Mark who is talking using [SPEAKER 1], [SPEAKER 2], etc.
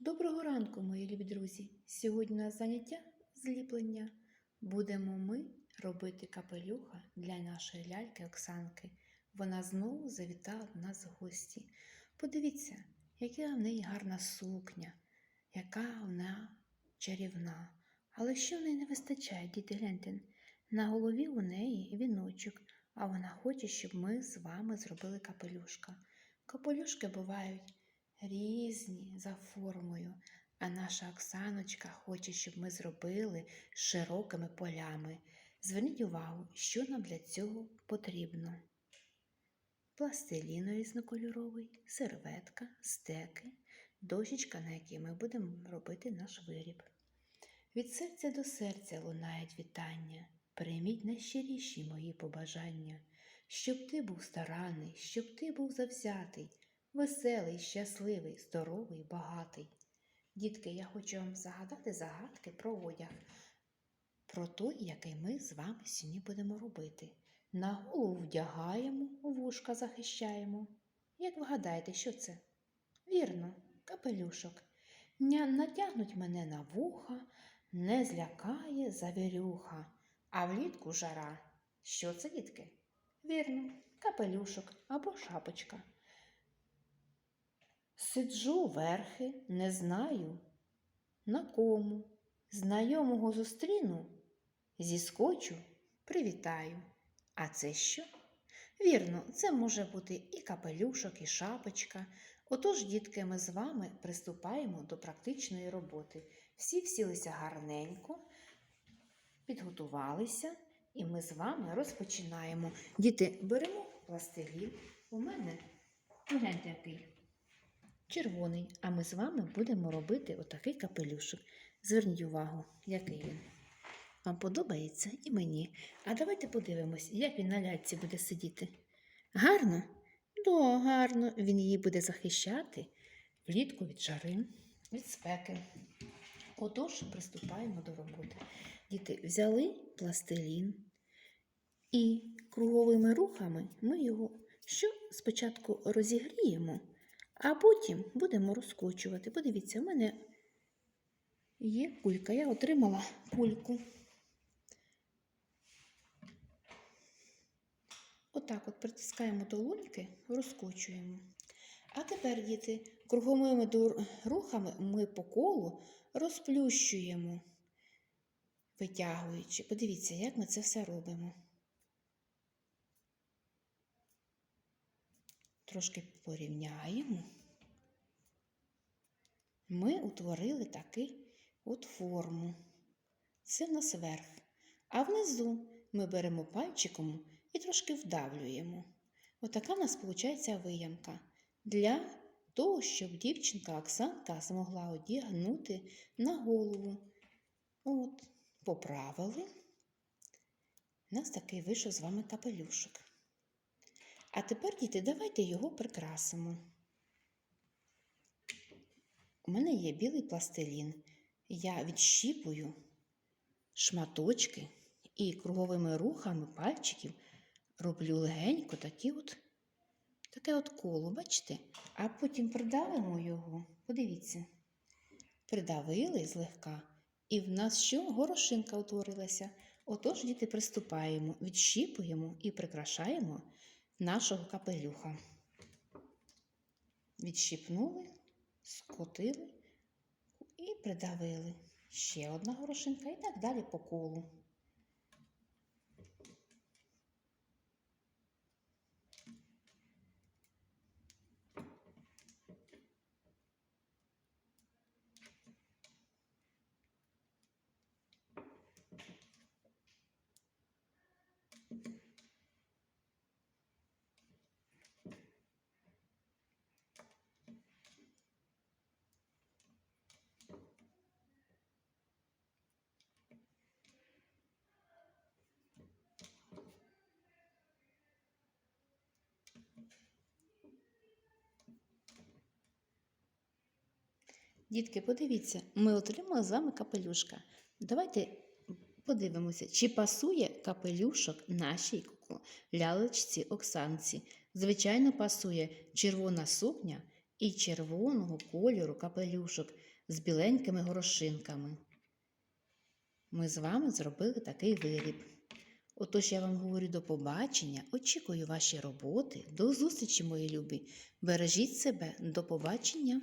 [SPEAKER 1] Доброго ранку, мої любі друзі! Сьогодні у нас заняття зліплення. Будемо ми робити капелюха для нашої ляльки Оксанки. Вона знову завітала до нас в гості. Подивіться, яка в неї гарна сукня, яка вона чарівна. Але що в неї не вистачає, діти гляньте? На голові у неї віночок, а вона хоче, щоб ми з вами зробили капелюшка. Капелюшки бувають різні за формою, а наша Оксаночка хоче, щоб ми зробили широкими полями. Зверніть увагу, що нам для цього потрібно. Пластилін різнокольоровий, серветка, стеки, дощечка, на якій ми будемо робити наш виріб. Від серця до серця лунають вітання. Прийміть найщиріші мої побажання, щоб ти був старанний, щоб ти був завзятий, веселий, щасливий, здоровий, багатий. Дітки, я хочу вам загадати загадки про одяг, про той, який ми з вами сьогодні будемо робити. На голову вдягаємо, вушка захищаємо. Як ви гадаєте, що це? Вірно, капелюшок. Натягнуть мене на вуха, не злякає завірюха, а влітку жара. Що це, дітки? Вірно, капелюшок або шапочка. Сиджу верхи, не знаю, на кому. Знайомого зустріну, зіскочу, привітаю. А це що? Вірно, це може бути і капелюшок, і шапочка. Отож, дітки, ми з вами приступаємо до практичної роботи. Всі всілися гарненько, підготувалися, і ми з вами розпочинаємо. Діти, беремо пластилін. У мене погляньте який червоний, а ми з вами будемо робити отакий капелюшок. Зверніть увагу, який він. Вам подобається і мені. А давайте подивимось, як він на ляльці буде сидіти. Гарно? Да, гарно. Він її буде захищати влітку від жари, від спеки. Отож, приступаємо до роботи. Діти взяли пластилін і круговими рухами ми його що спочатку розігріємо, а потім будемо розкочувати. Подивіться, у мене є кулька. Я отримала кульку. Отак от притискаємо долоньки, розкочуємо. А тепер, діти, круговими рухами ми по колу розплющуємо, витягуючи. Подивіться, як ми це все робимо. Трошки порівняємо. Ми утворили от форму. Це в нас верх. А внизу ми беремо пальчиком і трошки вдавлюємо. Отака в нас виходить виямка для того, щоб дівчинка Оксанка змогла одягнути на голову. От, поправили. У нас такий вийшов з вами капелюшок. А тепер, діти, давайте його прикрасимо. У мене є білий пластилін. Я відщіпую шматочки і круговими рухами пальчиків роблю легенько такі от, таке от коло, бачите? А потім придавимо його. Подивіться. Придавили злегка, і в нас що? Горошинка утворилася. Отож, діти, приступаємо, відщіпуємо і прикрашаємо нашого капелюха. Відщипнули, скотили і придавили. Ще одна горошинка і так далі по колу. Дітки, подивіться, ми отримали з вами капелюшка. Давайте подивимося, чи пасує капелюшок нашій лялечці Оксанці. Звичайно, пасує червона сукня і червоного кольору капелюшок з біленькими горошинками. Ми з вами зробили такий виріб. Отож я вам говорю до побачення, очікую ваші роботи. До зустрічі, мої любі. Бережіть себе, до побачення.